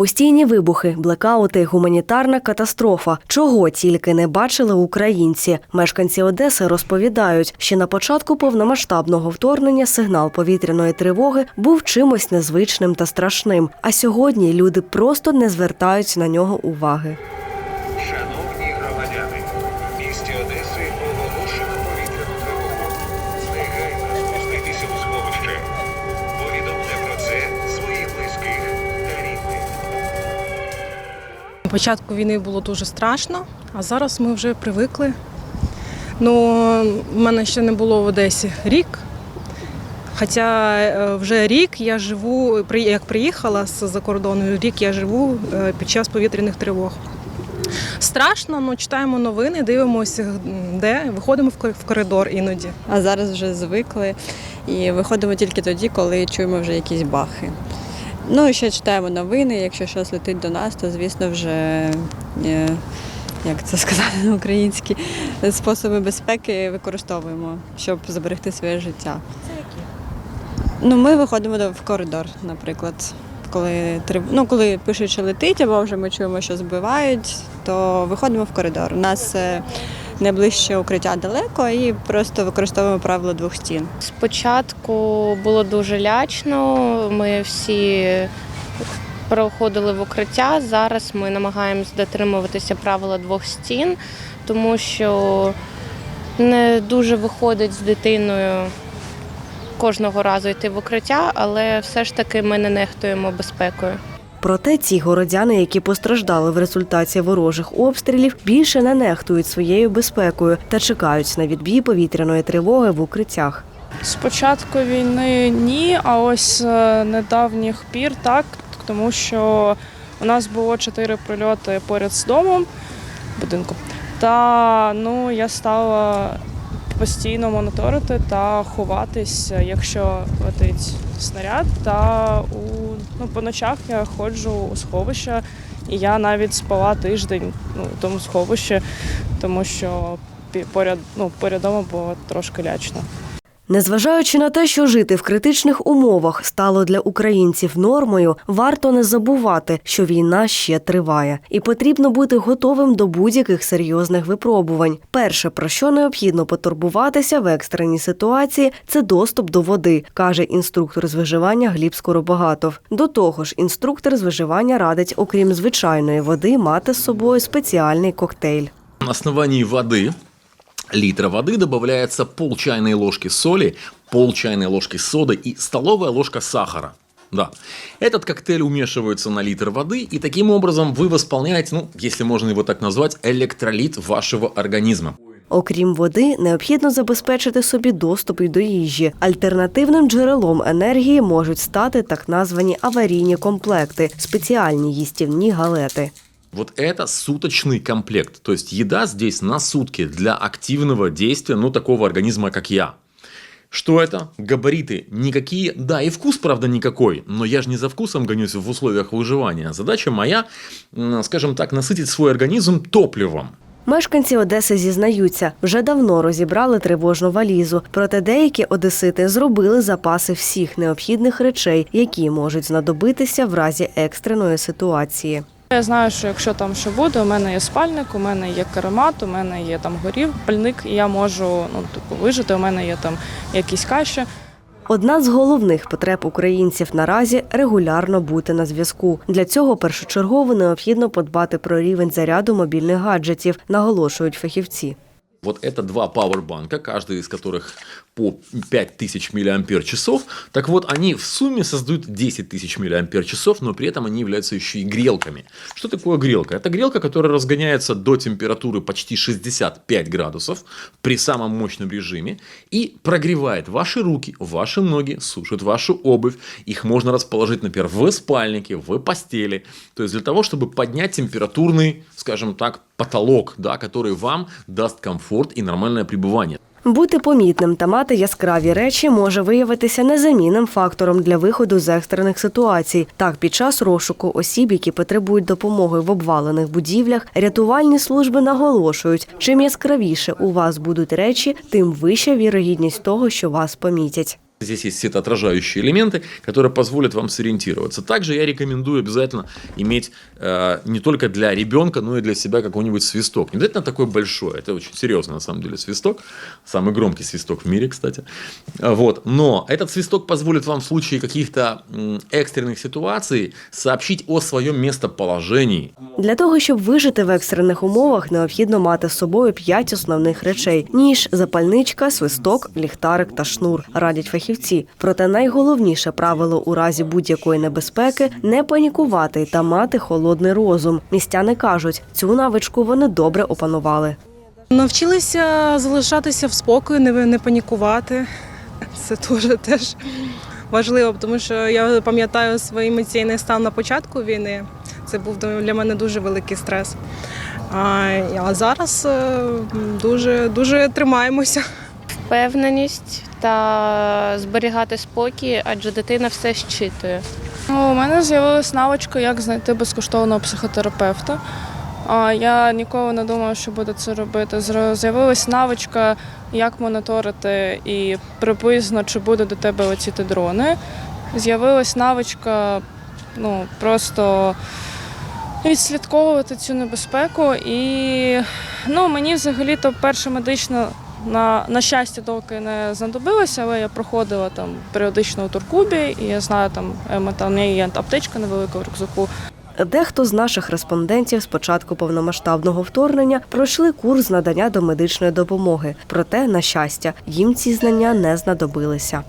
Постійні вибухи, блекаути, гуманітарна катастрофа. Чого тільки не бачили українці. Мешканці Одеси розповідають, що на початку повномасштабного вторгнення сигнал повітряної тривоги був чимось незвичним та страшним. А сьогодні люди просто не звертають на нього уваги. Початку війни було дуже страшно, а зараз ми вже привикли. Ну, в мене ще не було в Одесі рік. Хоча е, вже рік я живу, як приїхала з-за кордону, рік я живу е, під час повітряних тривог. Страшно, ну читаємо новини, дивимося, де виходимо в коридор іноді. А зараз вже звикли і виходимо тільки тоді, коли чуємо вже якісь бахи. Ну і ще читаємо новини. Якщо щось летить до нас, то звісно вже е, як це сказати на українській способи безпеки використовуємо, щоб зберегти своє життя. Це які? Ну, ми виходимо в коридор, наприклад. Коли ну, коли пишуть, що летить, або вже ми чуємо, що збивають, то виходимо в коридор. У нас е, найближче укриття далеко і просто використовуємо правило двох стін. Спочатку було дуже лячно. Ми всі проходили в укриття. Зараз ми намагаємось дотримуватися правила двох стін, тому що не дуже виходить з дитиною кожного разу йти в укриття, але все ж таки ми не нехтуємо безпекою. Проте ці городяни, які постраждали в результаті ворожих обстрілів, більше не нехтують своєю безпекою та чекають на відбій повітряної тривоги в укриттях. З початку війни ні, а ось недавніх пір так, тому що у нас було чотири прильоти поряд з домом будинку. Та ну я стала постійно моніторити та ховатись, якщо летить снаряд. Та у ну, по ночах я ходжу у сховище, і я навіть спала тиждень ну, у тому сховищі, тому що поряд ну, дома було трошки лячно. Незважаючи на те, що жити в критичних умовах стало для українців нормою, варто не забувати, що війна ще триває, і потрібно бути готовим до будь-яких серйозних випробувань. Перше, про що необхідно потурбуватися в екстреній ситуації, це доступ до води, каже інструктор з виживання Гліб Скоробагатов. До того ж, інструктор з виживання радить, окрім звичайної води, мати з собою спеціальний коктейль. На основании воды, литра воды добавляется пол чайной ложки соли, пол чайной ложки соды и столовая ложка сахара. Да. Этот коктейль умешивается на литр воды, и таким образом вы восполняете, ну, если можно его так назвать, электролит вашего организма. Окрім води, необхідно забезпечити собі доступ і до їжі. Альтернативним джерелом енергії можуть стати так названі аварійні комплекти, спеціальні їстівні галети. Вот это суточный комплект. То есть еда здесь на сутки для активного действия, ну, такого организма, как я. Что это? Габариты никакие. Да, и вкус, правда, никакой. Но я же не за вкусом гонюсь в условиях выживания. Задача моя, м, скажем так, насытить свой организм топливом. Мешканці Одеси зізнаються, вже давно розібрали тривожну валізу. Проте деякі одесити зробили запаси всіх необхідних речей, які можуть знадобитися в разі екстреної ситуації. Я знаю, що якщо там що буде, у мене є спальник, у мене є каремат, у мене є там горів, пальник, і я можу ну, типу, вижити, у мене є там якісь каші. Одна з головних потреб українців наразі регулярно бути на зв'язку. Для цього першочергово необхідно подбати про рівень заряду мобільних гаджетів, наголошують фахівці. Вот это два пауэрбанка, каждый из которых по 5000 мАч. Так вот, они в сумме создают 10 тысяч мАч, но при этом они являются еще и грелками. Что такое грелка? Это грелка, которая разгоняется до температуры почти 65 градусов при самом мощном режиме и прогревает ваши руки, ваши ноги, сушит вашу обувь. Их можно расположить, например, в спальнике, в постели. То есть для того, чтобы поднять температурный, скажем так, потолок, да, который вам даст комфорт и нормальное пребывание. Бути помітним та мати яскраві речі може виявитися незамінним фактором для виходу з екстрених ситуацій. Так, під час розшуку осіб, які потребують допомоги в обвалених будівлях, рятувальні служби наголошують, чим яскравіше у вас будуть речі, тим вища вірогідність того, що вас помітять. Здесь есть светоотражающие элементы, которые позволят вам сориентироваться. Также я рекомендую обязательно иметь э, не только для ребенка, но и для себя какой-нибудь свисток. Не обязательно такой большой, это очень серьезный на самом деле свисток. Самый громкий свисток в мире, кстати. А, Вот. Но этот свисток позволит вам в случае каких-то м, экстренных ситуаций сообщить о своем местоположении. Для того, щоб вижити в екстрених умовах, необхідно мати з собою п'ять основних речей: ніж, запальничка, свисток, ліхтарик та шнур. Радять фахівці. Проте найголовніше правило у разі будь-якої небезпеки не панікувати та мати холодний розум. Містяни кажуть, цю навичку вони добре опанували. Навчилися залишатися в спокої, не, не панікувати. Це дуже теж важливо, тому що я пам'ятаю свій емоційний стан на початку війни. Це був для мене дуже великий стрес. А, а зараз е, дуже, дуже тримаємося. Впевненість та зберігати спокій, адже дитина все щитує. Ну, У мене з'явилась навичка, як знайти безкоштовного психотерапевта. Я ніколи не думала, що буду це робити. З'явилась навичка, як моніторити і приблизно чи будуть до тебе летіти дрони. З'явилась навичка ну, просто відслідковувати цю небезпеку. І ну, мені взагалі-то перша медична на, на щастя доки не знадобилася, але я проходила там періодично у Туркубі, і я знаю, там е, там є аптечка невелика в рюкзаку. Дехто з наших респондентів з початку повномасштабного вторгнення пройшли курс надання домедичної допомоги. Проте, на щастя, їм ці знання не знадобилися.